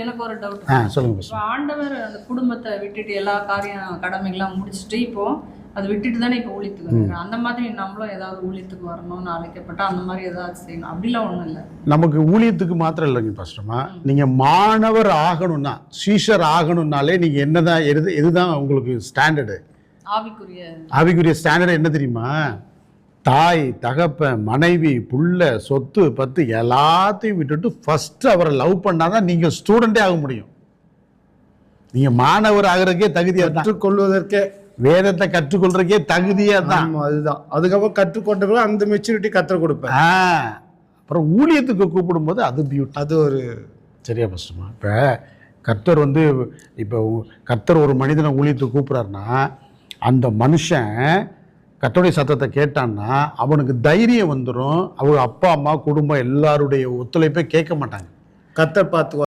எனக்கு ஒரு டவுட் ஆ சொல்லுங்க ஆண்டவர் அந்த குடும்பத்தை விட்டுட்டு எல்லா காரியம் கடமைகள்லாம் முடிச்சுட்டு இப்போ அதை விட்டுட்டு தானே இப்போ ஊழியத்துக்கு அந்த மாதிரி நம்மளும் ஏதாவது ஊழியத்துக்கு வரணும்னு அழைக்கப்பட்டா அந்த மாதிரி ஏதாவது செய்யணும். அப்படிலாம் ஒன்றும் இல்லை. நமக்கு ஊழியத்துக்கு மாத்திரம் இல்லைங்க பாஸ்டர்மா நீங்கள் மாணவர் ஆகணும்னா சீஷர் ஆகணும்னாலே நீங்கள் என்னதான் எது இதுதான் உங்களுக்கு ஸ்டாண்டர்டு ஆவிக்குரிய ஆவிக்குரிய ஸ்டாண்டர்டு என்ன தெரியுமா? தாய் தகப்பன் மனைவி புள்ள சொத்து பத்து எல்லாத்தையும் விட்டுட்டு ஃபர்ஸ்ட் அவரை லவ் பண்ணாதான் நீங்கள் ஸ்டூடெண்டே ஆக முடியும். நீங்கள் மாணவர் ஆகிறதுக்கே தகுதியாக தான். கற்றுக்கொள்வதற்கே. வேதத்தை கற்றுக்கொள்றதுக்கே தகுதியாக தான். அதுதான். அதுக்கப்புறம் கற்றுக்கொண்ட பிறகு அந்த மெச்சூரிட்டி கற்றுக் கொடுப்பேன் அப்புறம் ஊழியத்துக்கு கூப்பிடும்போது அது பியூட்டி அது ஒரு சரியா பஸ்ட்டுமா இப்போ கர்த்தர் வந்து இப்போ கர்த்தர் ஒரு மனிதனை ஊழியத்துக்கு கூப்பிட்றாருன்னா அந்த மனுஷன் கர்த்தருடைய சத்தத்தை கேட்டான்னா அவனுக்கு தைரியம் வந்துடும் அவங்க அப்பா அம்மா குடும்பம் எல்லாருடைய ஒத்துழைப்பை கேட்க மாட்டாங்க. கத்தர் பார்த்து